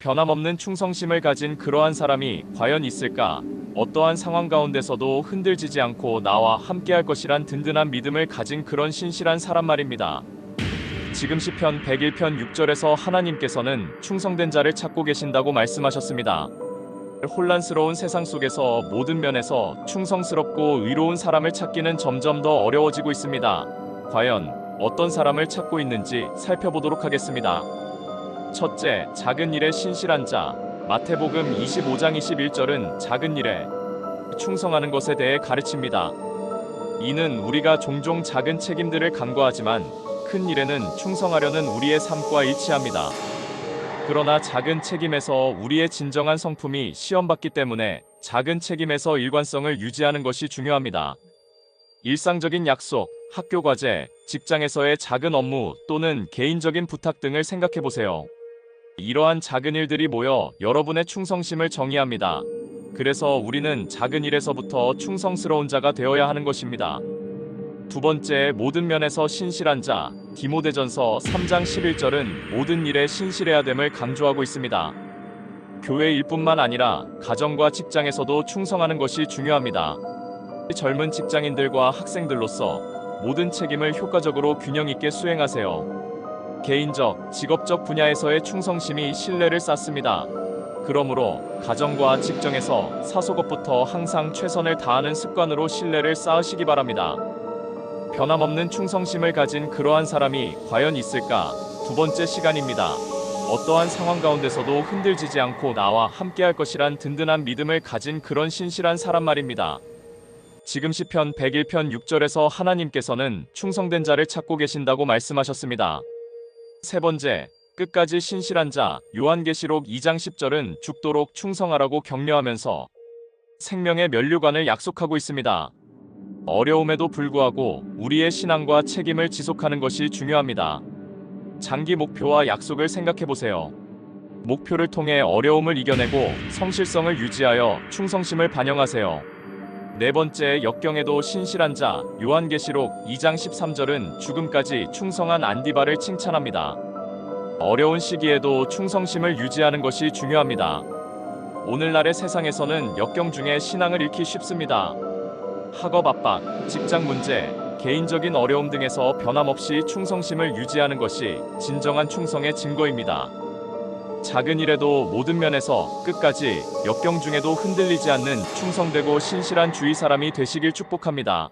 변함없는 충성심을 가진 그러한 사람이 과연 있을까? 어떠한 상황 가운데서도 흔들리지 않고 나와 함께할 것이란 든든한 믿음을 가진 그런 신실한 사람 말입니다. 지금 시편 101편 6절에서 하나님께서는 충성된 자를 찾고 계신다고 말씀하셨습니다. 혼란스러운 세상 속에서 모든 면에서 충성스럽고 의로운 사람을 찾기는 점점 더 어려워지고 있습니다. 과연 어떤 사람을 찾고 있는지 살펴보도록 하겠습니다. 첫째, 작은 일에 신실한 자. 마태복음 25장 21절은 작은 일에 충성하는 것에 대해 가르칩니다. 이는 우리가 종종 작은 책임들을 간과하지만 큰 일에는 충성하려는 우리의 삶과 일치합니다. 그러나 작은 책임에서 우리의 진정한 성품이 시험받기 때문에 작은 책임에서 일관성을 유지하는 것이 중요합니다. 일상적인 약속, 학교 과제, 직장에서의 작은 업무 또는 개인적인 부탁 등을 생각해 보세요. 이러한 작은 일들이 모여 여러분의 충성심을 정의합니다. 그래서 우리는 작은 일에서부터 충성스러운 자가 되어야 하는 것입니다. 두 번째, 모든 면에서 신실한 자. 디모데전서 3장 11절은 모든 일에 신실해야 됨을 강조하고 있습니다. 교회 일뿐만 아니라 가정과 직장에서도 충성하는 것이 중요합니다. 젊은 직장인들과 학생들로서 모든 책임을 효과적으로 균형 있게 수행하세요. 개인적, 직업적 분야에서의 충성심이 신뢰를 쌓습니다. 그러므로 가정과 직장에서 사소것부터 항상 최선을 다하는 습관으로 신뢰를 쌓으시기 바랍니다. 변함없는 충성심을 가진 그러한 사람이 과연 있을까? 두 번째 시간입니다. 어떠한 상황 가운데서도 흔들리지 않고 나와 함께할 것이란 든든한 믿음을 가진 그런 신실한 사람 말입니다. 지금 시편 101편 6절에서 하나님께서는 충성된 자를 찾고 계신다고 말씀하셨습니다. 세 번째, 끝까지 신실한 자. 요한계시록 2장 10절은 죽도록 충성하라고 격려하면서 생명의 면류관을 약속하고 있습니다. 어려움에도 불구하고 우리의 신앙과 책임을 지속하는 것이 중요합니다. 장기 목표와 약속을 생각해 보세요. 목표를 통해 어려움을 이겨내고 성실성을 유지하여 충성심을 반영하세요. 네 번째 역경에도 신실한 자 요한계시록 2장 13절은 죽음까지 충성한 안디바를 칭찬합니다. 어려운 시기에도 충성심을 유지하는 것이 중요합니다. 오늘날의 세상에서는 역경 중에 신앙을 잃기 쉽습니다. 학업 압박, 직장 문제, 개인적인 어려움 등에서 변함없이 충성심을 유지하는 것이 진정한 충성의 증거입니다. 작은 일에도 모든 면에서 끝까지 역경 중에도 흔들리지 않는 충성되고 신실한 주의 사람이 되시길 축복합니다.